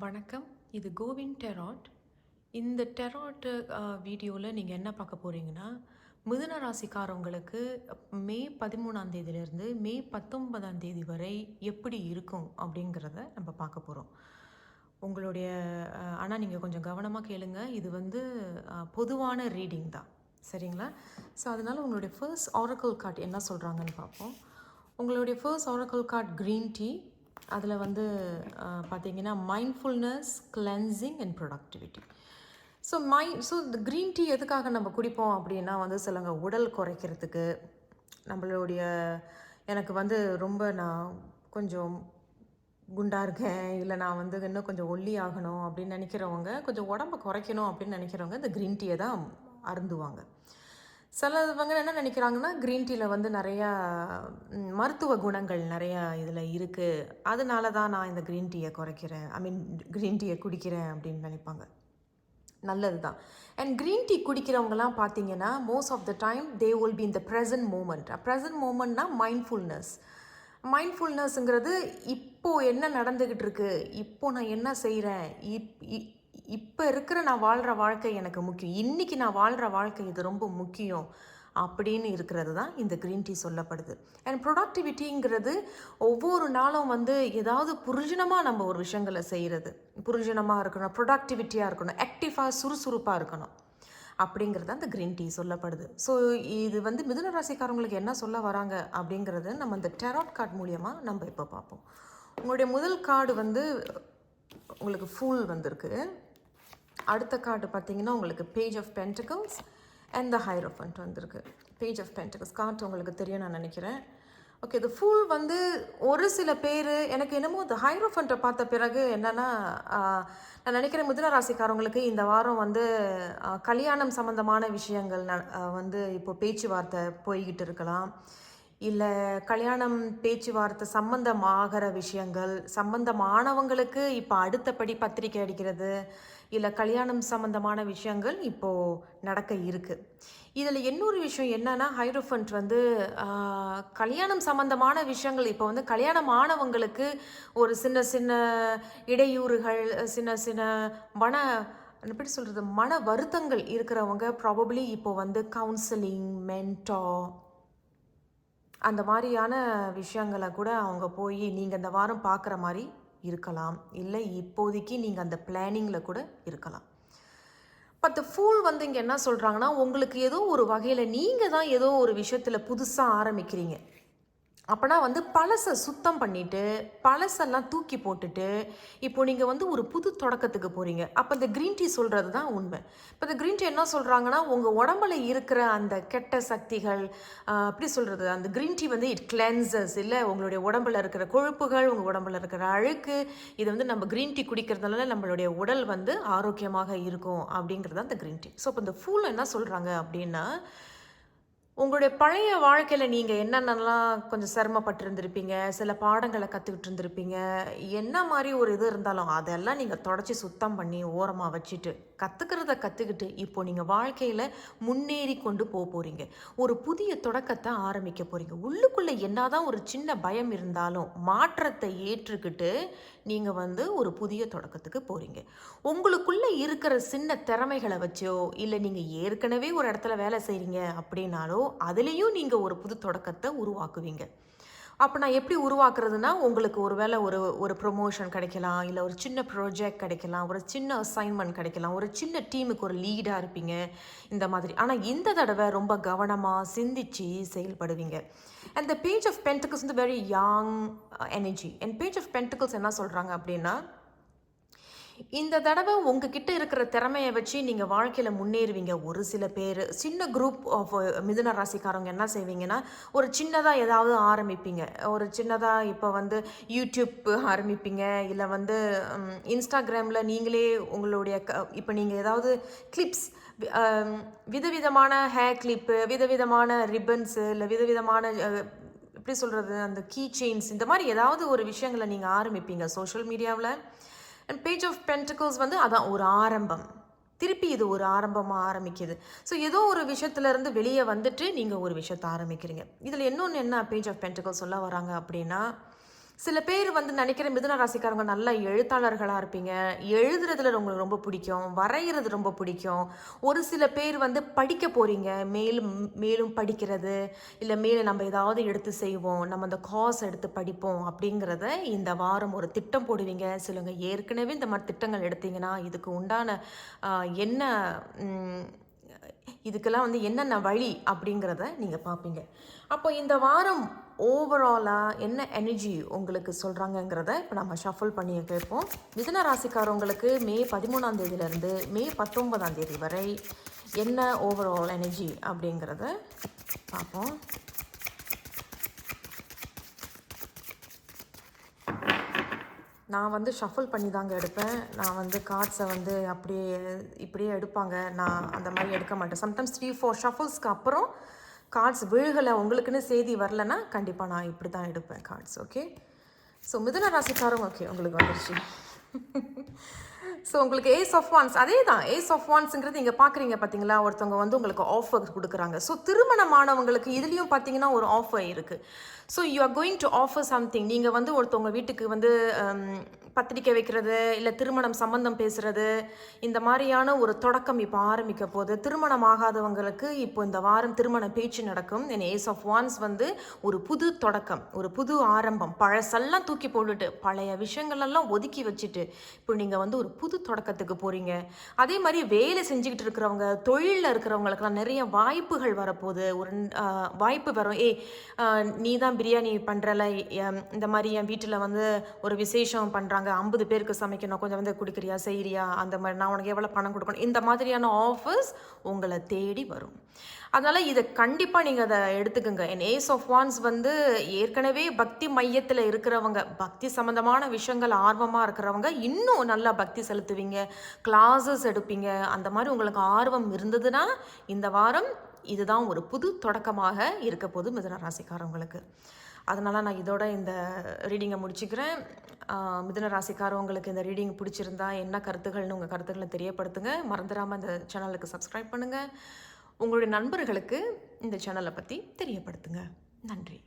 வணக்கம். இது CoWIN tarot. இந்த டெராட் வீடியோவில் நீங்கள் என்ன பார்க்க போகிறீங்கன்னா மிதுன ராசிக்காரவங்களுக்கு மே பதிமூணாம் தேதியிலேருந்து மே பத்தொன்பதாம் தேதி வரை எப்படி இருக்கும் அப்படிங்கிறத நம்ம பார்க்க போகிறோம் உங்களுடைய ஆனால் நீங்கள் கொஞ்சம் கவனமாக கேளுங்க. இது வந்து பொதுவான ரீடிங் தான். சரிங்களா? ஸோ அதனால் உங்களுடைய ஃபர்ஸ்ட் ஆரக்கல் கார்ட் என்ன சொல்கிறாங்கன்னு பார்ப்போம். உங்களுடைய first oracle card green tea அதில் வந்து பார்த்திங்கன்னா பார்த்தீங்கன்னா mindfulness cleansing and productivity so my so இந்த க்ரீன் டீ எதுக்காக நம்ம குடிப்போம் அப்படின்னா வந்து சிலங்க உடல் குறைக்கிறதுக்கு நம்மளுடைய எனக்கு வந்து ரொம்ப நான் கொஞ்சம் குண்டாக இருக்கேன் இல்லை நான் வந்து இன்னும் கொஞ்சம் ஒல்லி ஆகணும் அப்படின்னு நினைக்கிறவங்க கொஞ்சம் உடம்ப குறைக்கணும் அப்படின்னு நினைக்கிறவங்க இந்த க்ரீன் டீயை தான் அருந்துவாங்க. சிலவங்க என்ன நினைக்கிறாங்கன்னா க்ரீன் டீயில் வந்து நிறையா மருத்துவ குணங்கள் நிறையா இதில் இருக்குது அதனால தான் நான் இந்த க்ரீன் டீயை குறைக்கிறேன். ஐ மீன் க்ரீன் டீயை குடிக்கிறேன் அப்படின்னு நினைப்பாங்க. நல்லது தான் அண்ட் க்ரீன் டீ குடிக்கிறவங்கலாம் பார்த்தீங்கன்னா most of the time they will be in the present moment present மூமெண்ட்னா mindfulness மைண்ட்ஃபுல்னஸ்ங்கிறது இப்போ என்ன நடந்துக்கிட்டு இருக்கு? இப்போது நான் என்ன செய்கிறேன் இப் இ- இப்போ இருக்கிற நான் வாழ்கிற வாழ்க்கை எனக்கு முக்கியம். இன்றைக்கி நான் வாழ்கிற வாழ்க்கை இது ரொம்ப முக்கியம் அப்படின்னு இருக்கிறது தான் இந்த க்ரீன் டீ சொல்லப்படுது. அண்ட் ப்ரொடக்டிவிட்டிங்கிறது ஒவ்வொரு நாளும் வந்து ஏதாவது புரிஜனமாக நம்ம ஒரு விஷயங்களை செய்கிறது புரிஜனமாக இருக்கணும் ப்ரொடக்டிவிட்டியாக இருக்கணும் ஆக்டிவாக சுறுசுறுப்பாக இருக்கணும் அப்படிங்கிறது அந்த க்ரீன் டீ சொல்லப்படுது. ஸோ இது வந்து மிதுன ராசிக்காரங்களுக்கு என்ன சொல்ல வராங்க அப்படிங்கிறது நம்ம இந்த டெராட் கார்டு மூலியமாக நம்ம இப்போ பார்ப்போம். உங்களுடைய முதல் கார்டு வந்து உங்களுக்கு ஃபூல் வந்திருக்கு. அடுத்த கார்டு பார்த்தீங்கன்னா உங்களுக்கு page of pentacles and the hierophant வந்திருக்கு. பேஜ் ஆஃப் பென்டிகல்ஸ் கார்டு உங்களுக்கு தெரியும் நான் நினைக்கிறேன். ஓகே இது ஃபுல் வந்து ஒரு சில பேர் எனக்கு என்னமோ இந்த ஹைரோஃபண்ட்டை பார்த்த பிறகு என்னென்னா நான் நினைக்கிறேன் மிதுன ராசிக்காரவங்களுக்கு இந்த வாரம் வந்து கல்யாணம் சம்மந்தமான விஷயங்கள் ந- வந்து இப்போ பேச்சுவார்த்தை போய்கிட்டு இருக்கலாம். இல்லை கல்யாணம் பேச்சுவார்த்தை சம்பந்தமாகிற விஷயங்கள் சம்பந்தமானவங்களுக்கு இப்போ அடுத்தபடி பத்திரிக்கை அடிக்கிறது இல்லை கல்யாணம் சம்பந்தமான விஷயங்கள் இப்போது நடக்க இருக்குது இதில் இன்னொரு விஷயம் என்னன்னா ஹைரோஃபண்ட் வந்து கல்யாணம் சம்பந்தமான விஷயங்கள் இப்போ வந்து கல்யாணம் ஆனவங்களுக்கு ஒரு சின்ன சின்ன இடையூறுகள் சின்ன சின்ன மன எப்படி சொல்கிறது மன வருத்தங்கள் இருக்கிறவங்க ப்ராபப்ளி இப்போ வந்து கவுன்சிலிங் மென்டோ அந்த மாதிரியான விஷயங்களை கூட அவங்க போய் நீங்கள் இந்த வாரம் பார்க்குற மாதிரி இருக்கலாம். இல்லை இப்போதைக்கு நீங்கள் அந்த பிளானிங்கில் கூட இருக்கலாம். பட் ஃபூல் வந்து இங்கே என்ன சொல்கிறாங்கன்னா உங்களுக்கு ஏதோ ஒரு வகையில் நீங்கள் தான் ஏதோ ஒரு விஷயத்தில் புதுசாக ஆரம்பிக்கிறீங்க. அப்போனா வந்து பழசை சுத்தம் பண்ணிவிட்டு பழசெல்லாம் தூக்கி போட்டுட்டு இப்போ நீங்கள் வந்து ஒரு புது தொடக்கத்துக்கு போகிறீங்க அப்போ இந்த க்ரீன் டீ சொல்கிறது தான் உண்மை. இப்போ இந்த க்ரீன் டீ என்ன சொல்கிறாங்கன்னா உங்கள் உடம்புல இருக்கிற அந்த கெட்ட சக்திகள் அப்படி எப்படி சொல்கிறது அந்த க்ரீன் டீ வந்து இட் கிளென்சஸ் இல்லை உங்களுடைய உடம்புல இருக்கிற கொழுப்புகள் உங்கள் உடம்புல இருக்கிற அழுக்கு இது வந்து நம்ம க்ரீன் டீ குடிக்கிறதுனால நம்மளுடைய உடல் வந்து ஆரோக்கியமாக இருக்கும் அப்படிங்கிறது தான் அந்த க்ரீன் டீ ஸோ இப்போ இந்த ஃபூல் என்ன சொல்கிறாங்க அப்படின்னா உங்களுடைய பழைய வாழ்க்கையில் நீங்கள் என்னென்னலாம் கொஞ்சம் சிரமப்பட்டிருந்திருப்பீங்க? சில பாடங்களை கற்றுக்கிட்டு இருந்திருப்பீங்க என்ன மாதிரி ஒரு இது இருந்தாலும் அதெல்லாம் நீங்கள் தொடச்சி சுத்தம் பண்ணி ஓரமாக வச்சுட்டு கற்றுக்கிறத கற்றுக்கிட்டு இப்போ நீங்கள் வாழ்க்கையில் முன்னேறி கொண்டு போக போகிறீங்க ஒரு புதிய தொடக்கத்தை ஆரம்பிக்க போகிறீங்க உள்ளுக்குள்ளே என்னதான் ஒரு சின்ன பயம் இருந்தாலும் மாற்றத்தை ஏற்றுக்கிட்டு நீங்கள் வந்து ஒரு புதிய தொடக்கத்துக்கு போகிறீங்க உங்களுக்குள்ளே இருக்கிற சின்ன திறமைகளை வச்சோ இல்லை நீங்கள் ஏற்கனவே ஒரு இடத்துல வேலை செய்கிறீங்க அப்படின்னாலோ அதுலேயும் நீங்கள் ஒரு புது தொடக்கத்தை உருவாக்குவீங்க. அப்போ நான் எப்படி உருவாக்குறதுனா உங்களுக்கு ஒரு வேளை ஒரு ஒரு ப்ரொமோஷன் கிடைக்கலாம் இல்லை ஒரு சின்ன ப்ராஜெக்ட் கிடைக்கலாம் ஒரு சின்ன அசைன்மெண்ட் கிடைக்கலாம் ஒரு சின்ன டீமுக்கு ஒரு லீடாக இருப்பீங்க இந்த மாதிரி. ஆனால் இந்த தடவை ரொம்ப கவனமாக சிந்திச்சு செயல்படுவீங்க. And the page of pentacles வந்து very young energy and page of pentacles என்ன சொல்கிறாங்க அப்படின்னா இந்த தடவை உங்ககிட்ட இருக்கிற திறமையை வச்சு நீங்கள் வாழ்க்கையில் முன்னேறுவீங்க. ஒரு சில பேர் சின்ன குரூப் ஆஃப் மிதுன ராசிக்காரங்க என்ன செய்வீங்கன்னா ஒரு சின்னதாக ஏதாவது ஆரம்பிப்பீங்க. ஒரு சின்னதாக இப்போ வந்து யூடியூப் ஆரம்பிப்பீங்க. இல்லை வந்து இன்ஸ்டாகிராமில் நீங்களே உங்களுடைய க இப்போ நீங்கள் ஏதாவது கிளிப்ஸ் விதவிதமான ஹேர் கிளிப்பு விதவிதமான ரிப்பன்ஸு இல்லை விதவிதமான எப்படி சொல்கிறது அந்த கீ செயின்ஸ் இந்த மாதிரி ஏதாவது ஒரு விஷயங்களை நீங்கள் ஆரம்பிப்பீங்க சோஷியல் மீடியாவில் அண்ட் பேஜ் ஆஃப் பென்டிகல்ஸ் வந்து அதான் ஒரு ஆரம்பம். திருப்பி இது ஒரு ஆரம்பமாக ஆரம்பிக்குது. ஸோ ஏதோ ஒரு விஷயத்துலேருந்து வெளியே வந்துட்டு நீங்கள் ஒரு விஷயத்தை ஆரம்பிக்கிறீங்க. இதில் இன்னொன்று என்ன பேஜ் ஆஃப் பென்டிகல்ஸ் சொல்ல வராங்க அப்படின்னா சில பேர் வந்து நினைக்கிற மிதுன ராசிக்காரங்க நல்ல எழுத்தாளர்களாக இருப்பீங்க. எழுதுறதுல உங்களுக்கு ரொம்ப பிடிக்கும். வரைகிறது ரொம்ப பிடிக்கும். ஒரு சில பேர் வந்து படிக்க போகிறீங்க மேலும் மேலும் படிக்கிறது. இல்லை மேலே நம்ம ஏதாவது எடுத்து செய்வோம். நம்ம அந்த காஸ் எடுத்து படிப்போம் அப்படிங்கிறத இந்த வாரம் ஒரு திட்டம் போடுவீங்க. சிலவங்க ஏற்கனவே இந்த மாதிரி திட்டங்கள் எடுத்தீங்கன்னா இதுக்கு உண்டான என்ன இதுக்கெல்லாம் வந்து என்னென்ன வழி அப்படிங்கிறத நீங்கள் பார்ப்பீங்க. அப்போ இந்த வாரம் ஓவராலாக என்ன எனர்ஜி உங்களுக்கு சொல்கிறாங்கங்கிறத இப்போ நம்ம ஷஃபல் பண்ணி கேட்போம். மிதன ராசிக்காரவங்களுக்கு மே பதிமூணாம் தேதியிலேருந்து மே பத்தொன்பதாம் தேதி வரை என்ன ஓவரால் எனர்ஜி அப்படிங்கிறத பார்ப்போம். நான் வந்து ஷஃபிள் பண்ணி தாங்க எடுப்பேன். நான் வந்து கார்ட்ஸை வந்து அப்படியே இப்படியே எடுப்பாங்க. நான் அந்த மாதிரி எடுக்க மாட்டேன். சம்டைம்ஸ் த்ரீ ஃபோர் ஷஃபிள்ஸ்க்கு அப்புறம் கார்ட்ஸ் விழுகலை உங்களுக்குன்னு செய்தி வரலன்னா கண்டிப்பாக நான் இப்படி தான் எடுப்பேன் கார்ட்ஸ் ஓகே ஸோ மிதுன ராசிக்காரங்க ஓகே உங்களுக்கு வந்துருச்சு. ஸோ உங்களுக்கு ஏஸ் ஆஃப் ஒன்ஸ் அதே தான் ஏஸ் ஆஃப் ஒன்ஸுங்கிறது இங்கே பார்க்குறீங்க பார்த்தீங்களா ஒருத்தவங்க வந்து உங்களுக்கு ஆஃபர் கொடுக்குறாங்க. ஸோ திருமணமானவங்களுக்கு இதுலேயும் பார்த்தீங்கன்னா ஒரு ஆஃபர் இருக்குது so you are going to offer something நீங்கள் வந்து ஒருத்தவங்க வீட்டுக்கு வந்து um, பத்திரிக்கை வைக்கிறது இல்லை திருமணம் சம்பந்தம் பேசுகிறது இந்த மாதிரியான ஒரு தொடக்கம் இப்போ ஆரம்பிக்க போகுது. திருமணம் ஆகாதவங்களுக்கு இப்போ இந்த வாரம் திருமண பேச்சு நடக்கும். என் ஏஸ் ஆஃப் ஒன்ஸ் வந்து ஒரு புது தொடக்கம் ஒரு புது ஆரம்பம். பழசெல்லாம் தூக்கி போட்டுட்டு பழைய விஷயங்களெல்லாம் ஒதுக்கி வச்சுட்டு இப்போ நீங்கள் வந்து ஒரு புது தொடக்கத்துக்கு போகிறீங்க அதே மாதிரி வேலை செஞ்சுக்கிட்டு இருக்கிறவங்க தொழிலில் இருக்கிறவங்களுக்குலாம் நிறைய வாய்ப்புகள் வரப்போகுது. ஒரு வாய்ப்பு வரும். ஏய் நீ தான் பிரியாணி பண்ணுறல இந்த மாதிரி என் வீட்டில் வந்து ஒரு விசேஷம் பண்ணுறாங்க ஐம்பது பேருக்கு சமைக்கணும். கொஞ்சம் வந்து குடிக்கிறியா? செய்கிறியா அந்த மாதிரி நான் உனக்கு எவ்வளோ பணம் கொடுக்கணும்? இந்த மாதிரியான ஆஃபர்ஸ் உங்களை தேடி வரும். அதனால் இதை கண்டிப்பாக நீங்கள் அதை எடுத்துக்கோங்க. என் ஏஸ் ஆஃப் வான்ஸ் வந்து ஏற்கனவே பக்தி மையத்தில் இருக்கிறவங்க பக்தி சம்மந்தமான விஷயங்கள் ஆர்வமாக இருக்கிறவங்க இன்னும் நல்லா பக்தி செலுத்துவீங்க கிளாஸஸ் எடுப்பீங்க. அந்த மாதிரி உங்களுக்கு ஆர்வம் இருந்ததுன்னா இந்த வாரம் இதுதான் ஒரு புது தொடக்கமாக இருக்க போது மிதுன ராசிக்காரவங்களுக்கு. அதனால் நான் இதோட இந்த ரீடிங்கை முடிச்சுக்கிறேன். மிதன ராசிக்காரவங்களுக்கு இந்த ரீடிங் பிடிச்சிருந்தா என்ன கருத்துகள்னு உங்கள் கருத்துக்களை தெரியப்படுத்துங்க. மறந்துடாமல் இந்த சேனலுக்கு சப்ஸ்கிரைப் பண்ணுங்கள் உங்களுடைய நண்பர்களுக்கு இந்த சேனலை பற்றி தெரியப்படுத்துங்க. நன்றி.